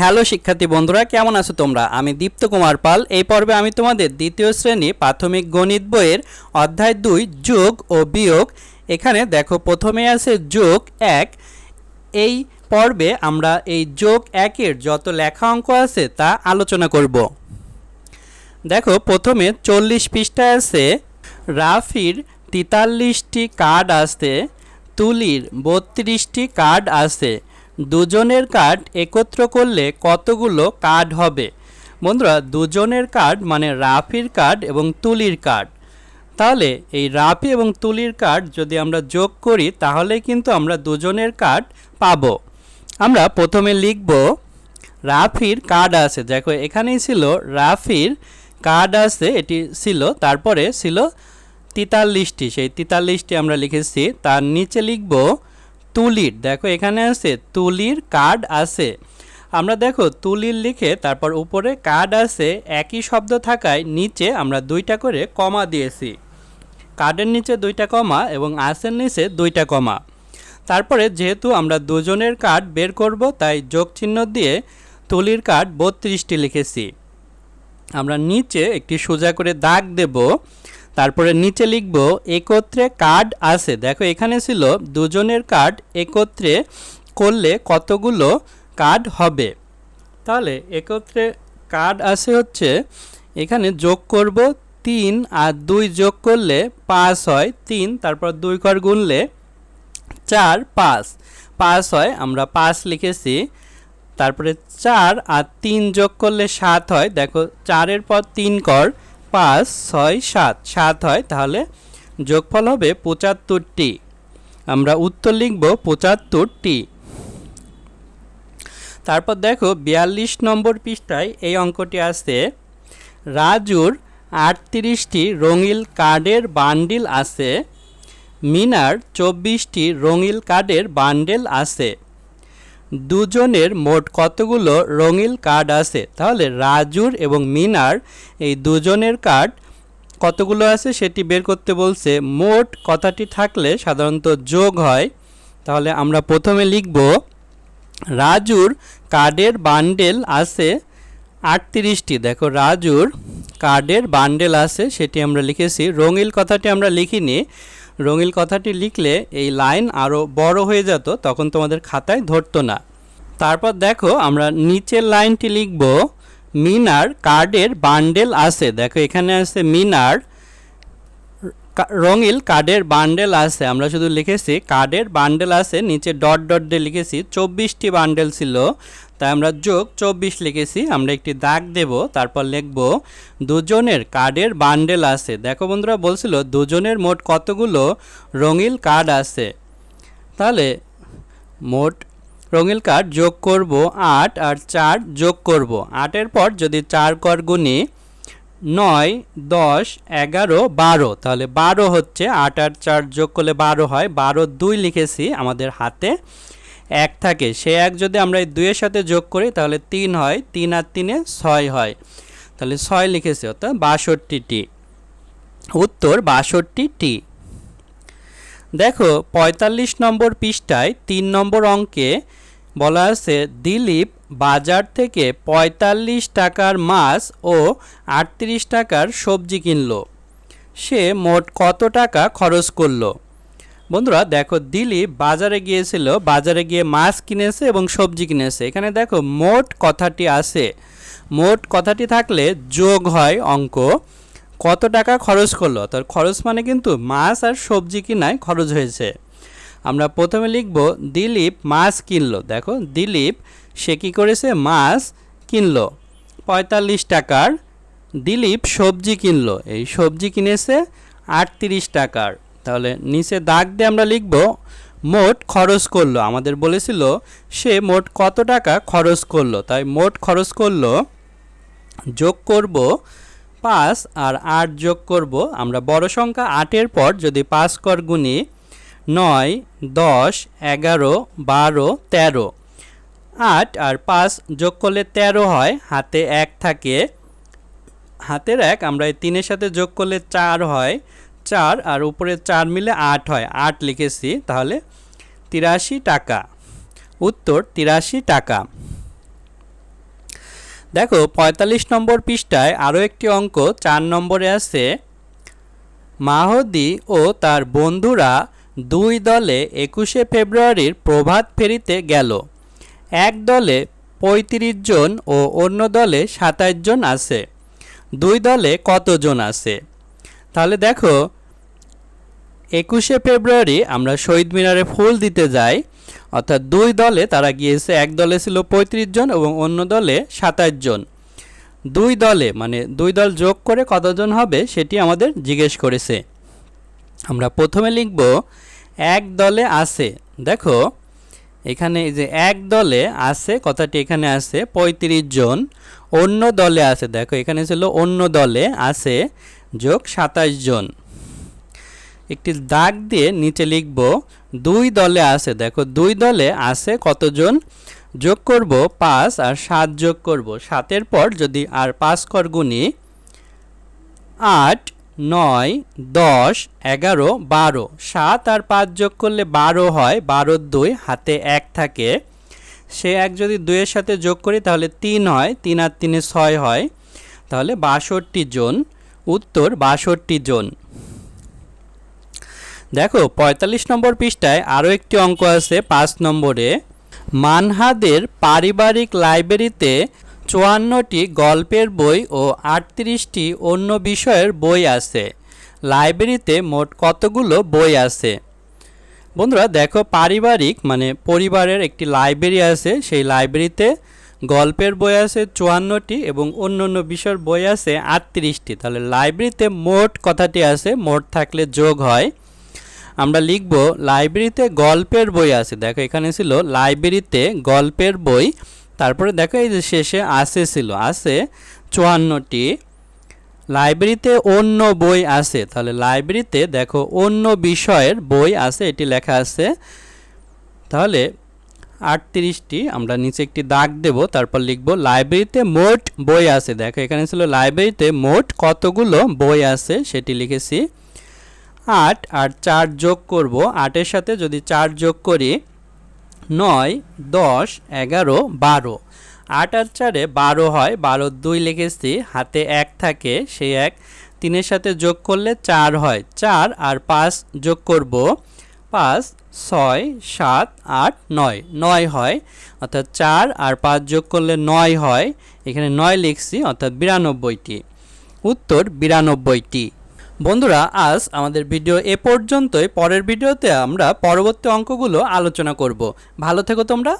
Hello শিক্ষার্থী বন্ধুরা, কেমন আছো তোমরা? আমি দীপ্ত কুমার পাল। এই পর্বে আমি তোমাদের দ্বিতীয় শ্রেণি প্রাথমিক গণিত বইয়ের অধ্যায় দুই, যোগ ও বিয়োগ। এখানে দেখো, প্রথমে আছে যোগ এক। এই পর্বে আমরা এই যোগ একের যত লেখা অঙ্ক আছে তা আলোচনা করব। দেখো, প্রথমে চল্লিশ পৃষ্ঠায় আছে, রাফির তেতাল্লিশটি কার্ড আছে, তুলির বত্রিশটি কার্ড আছে। দুজনের কার্ড একত্র করলে কতগুলো কার্ড হবে? বন্ধুরা, দুজনের কার্ড মানে রাফির কার্ড এবং তুলির কার্ড তাহলে এই রাফি এবং তুলির কার্ড যদি আমরা যোগ করি, তাহলে কিন্তু আমরা দুজনের কার্ড পাব। আমরা প্রথমে লিখব, রাফির কার্ড আছে। দেখো, এখানেই ছিল রাফির কার্ড আছে, এটি ছিল, তারপরে ছিল তেতাল্লিশটি। সেই তেতাল্লিশটি আমরা লিখেছি। তার নিচে লিখব তুলির, দেখো এখানে আছে, তুলির কার্ড আছে। আমরা দেখো তুলির লিখে তারপর উপরে কার্ড আছে, একই শব্দ থাকায় নিচে আমরা দুইটা করে কমা দিয়েছি। কার্ডের নিচে দুইটা কমা এবং আসের নিচে দুইটা কমা। তারপরে যেহেতু আমরা দুজনের কার্ড বের করব, তাই যোগ চিহ্ন দিয়ে তুলির কার্ড বত্রিশটি লিখেছি। আমরা নিচে একটি সোজা করে দাগ দেব তারপরে নিচে লিখব, একত্রে কার্ড আছে। দেখো, এখানে ছিল দুজনের কার্ড একত্রে করলে কতগুলো কার্ড হবে। তাহলে একত্রে কার্ড আছে হচ্ছে, এখানে যোগ করব তিন, আর দুই যোগ করলে পাঁচ হয়, তিন, তারপর দুই কর গুনলে চার, পাঁচ। পাঁচ হয়, আমরা পাঁচ লিখেছি। তারপরে চার, আর তিন যোগ করলে সাত হয়। দেখো, চারের পর তিন কর পাঁচ, ছয়, সাত সাত হয়, তাহলে যোগফল হবে পঁচাত্তরটি। আমরা উত্তর লিখব পঁচাত্তরটি। তারপর দেখো, বিয়াল্লিশ নম্বর পৃষ্ঠায় এই অঙ্কটি আছে রাজুর আটত্রিশটি রঙিল কার্ডের বান্ডিল আছে। মিনার চব্বিশটি রঙিল কার্ডের বান্ডেল আছে। দুজনের মোট কতগুলো রঙিল কার্ড আছে? তাহলে রাজুর এবং মিনার, এই দুজনের কার্ড কতগুলো আছে সেটি বের করতে বলছে, মোট কথাটি থাকলে সাধারণত যোগ হয়। তাহলে আমরা প্রথমে লিখব, রাজুর কার্ডের বান্ডেল আছে আটত্রিশটি। দেখো, রাজুর কার্ডের বান্ডেল আছে, সেটি আমরা লিখেছি। রঙিল কথাটি আমরা লিখিনি। রঙিল কথাটি লিখলে এই লাইন আরও বড় হয়ে যেত, তখন তোমাদের খাতায় ধরতো না। তারপর দেখো, আমরা নিচের লাইনটি লিখব, মিনার কার্ডের বান্ডেল আছে। দেখো, এখানে আছে মিনার রঙিল কার্ডের বান্ডেল আছে, আমরা শুধু লিখেছি কার্ডের বান্ডেল আছে, নিচে ডট ডট দিয়ে লিখেছি চব্বিশটি বান্ডেল ছিল, তাই আমরা যোগ চব্বিশ লিখেছি, আমরা একটি দাগ দেব, তারপর লিখব দুজনের কার্ডের বান্ডেল আছে। দেখো বন্ধুরা, বলছিল দুজনের মোট কতগুলো রঙিল কার্ড আছে? তাহলে মোট রঙিল কার্ড যোগ করব আট আর চার যোগ করব। আটের পর যদি চার কর গুণি নয়, দশ, এগারো, বারো। তাহলে বারো হচ্ছে আট আর চার যোগ করলে বারো হয়। বারো দুই লিখেছি আমাদের হাতে। এক থাকে। সে এক যদি আমরা এই দুইয়ের সাথে যোগ করি, তাহলে তিন হয়। তিন আর তিনে ছয় হয়। তাহলে ছয় লিখেছি, অর্থাৎ বাষট্টিটি। উত্তর বাষট্টিটি। দেখো, পঁয়তাল্লিশ নম্বর পৃষ্ঠায় তিন নম্বর অঙ্কে বলা আছে, দিলীপ বাজার থেকে পঁয়তাল্লিশ টাকার মাছ ও আটত্রিশ টাকার সবজি কিনলো। সে মোট কত টাকা খরচ করল? বন্ধুরা, দেখো, দিলীপ বাজারে গিয়েছিল, বাজারে গিয়ে মাছ কিনেছে এবং সবজি কিনেছে। এখানে দেখো, মোট কথাটি আছে। মোট কথাটি থাকলে যোগ হয় অঙ্ক। কত টাকা খরচ করল? তার খরচ মানে কিন্তু মাছ আর সবজি কিনায় খরচ হয়েছে। আমরা প্রথমে লিখব, দিলীপ মাছ কিনলো। দেখো, দিলীপ সে কী করেছে? মাছ কিনলো। পঁয়তাল্লিশ টাকার দিলীপ সবজি কিনলো। এই সবজি কিনেছে আটত্রিশ টাকার। তাহলে নিচে দাগ দিয়ে আমরা লিখব, মোট খরচ করল। আমাদের বলেছিল সে মোট কত টাকা খরচ করল? তাই মোট খরচ করল, যোগ করব পাঁচ আর আট যোগ করব, আমরা বড় সংখ্যা আটের পর যদি পাঁচ কর গুণি নয়, দশ, এগারো, বারো, তেরো। আট আর পাঁচ যোগ করলে তেরো হয়, হাতে এক থাকে। হাতের এক, আমরা এই তিনের সাথে যোগ করলে চার হয়। চার আর উপরে চার মিলে আট হয়, আট লিখেছি, তাহলে তিরাশি টাকা। উত্তর, তিরাশি টাকা। দেখো, পঁয়তাল্লিশ নম্বর পৃষ্ঠায় আরও একটি অঙ্ক, চার নম্বরে আছে, মাহদি ও তার বন্ধুরা দুই দলে একুশে ফেব্রুয়ারির প্রভাত ফেরিতে গেল। এক দলে পঁয়ত্রিশ জন ও অন্য দলে সাতাশ জন আছে। দুই দলে কতজন আছে? তাহলে দেখো, একুশে ফেব্রুয়ারি আমরা শহীদ মিনারে ফুল দিতে যাই। অর্থাৎ দুই দলে তারা গিয়েছে, এক দলে ছিল পঁয়ত্রিশ জন এবং অন্য দলে সাতাশ জন। দুই দলে মানে দুই দল যোগ করে কতজন হবে সেটি আমাদের জিজ্ঞেস করেছে। আমরা প্রথমে লিখব, এক দলে আছে। দেখো এখানে যে এক দলে আছে, কথাটি এখানে আছে, পঁয়ত্রিশ জন। অন্য দলে আছে, দেখো, এখানে ছিল অন্য দলে আছে, যোগ সাতাশ জন। একটি দাগ দিয়ে নিচে লিখব, দুই দলে আছে, দেখো, দুই দলে আছে কতজন? যোগ করব পাঁচ আর সাত যোগ করব সাতের পর যদি আর পাঁচ কর গুণি আট নয়, দশ, এগারো, বারো। সাত আর পাঁচ যোগ করলে বারো হয়, বারোর দুই হাতে এক থাকে। সে এক যদি দুইয়ের সাথে যোগ করি, তাহলে তিন হয়, তিন আর তিনে ছয় হয়। তাহলে বাষট্টি জন। উত্তর, বাষট্টি জন। দেখো, পঁয়তাল্লিশ নম্বর পৃষ্ঠায় আরও একটি অঙ্ক আছে পাঁচ নম্বরে। মানহাদের পারিবারিক লাইব্রেরিতে চুয়ান্নটি গল্পের বই ও আটত্রিশটি অন্য বিষয়ের বই আছে। লাইব্রেরিতে মোট কতগুলো বই আছে? বন্ধুরা, দেখো পারিবারিক মানে পরিবারের একটি লাইব্রেরি আছে। সেই লাইব্রেরিতে গল্পের বই আছে চুয়ান্নটি এবং অন্য অন্য বিষয়ের বই আছে আটত্রিশটি। তাহলে লাইব্রেরিতে মোট কথাটি আছে, মোট থাকলে যোগ হয়। আমরা লিখব, লাইব্রেরিতে গল্পের বই আছে। দেখো এখানে ছিল, লাইব্রেরিতে গল্পের বই তারপরে দেখো এই যে শেষে আছে ছিল, আছে চুয়ান্নটি। লাইব্রেরিতে অন্য বই আছে, তাহলে লাইব্রেরিতে দেখো অন্য বিষয়ের বই আছে, এটি লেখা আছে। তাহলে আটত্রিশটি, আমরা নিচে একটি দাগ দেব, তারপর লিখব, লাইব্রেরিতে মোট বই আছে। দেখো এখানে ছিল, লাইব্রেরিতে মোট কতগুলো বই আছে? সেটি লিখেছি। আট, আর চার যোগ করব। আটের সাথে যদি চার যোগ করি নয়, দশ, এগারো, বারো। আট আর চারে বারো হয়, বারো দুই লিখেছি, হাতে এক থাকে সেই এক। তিনের সাথে যোগ করলে চার হয়, চার আর পাঁচ যোগ করব, পাঁচ, ছয়, সাত, আট, নয়। নয় হয়, অর্থাৎ চার আর পাঁচ যোগ করলে নয় হয়। এখানে নয় লিখছি, অর্থাৎ বিরানব্বইটি। উত্তর বিরানব্বইটি। বন্ধুরা, আজ আমাদের ভিডিও এ পর্যন্তই। পরের ভিডিওতে আমরা পরবর্তী অঙ্কগুলো আলোচনা করব। ভালো থেকো তোমরা।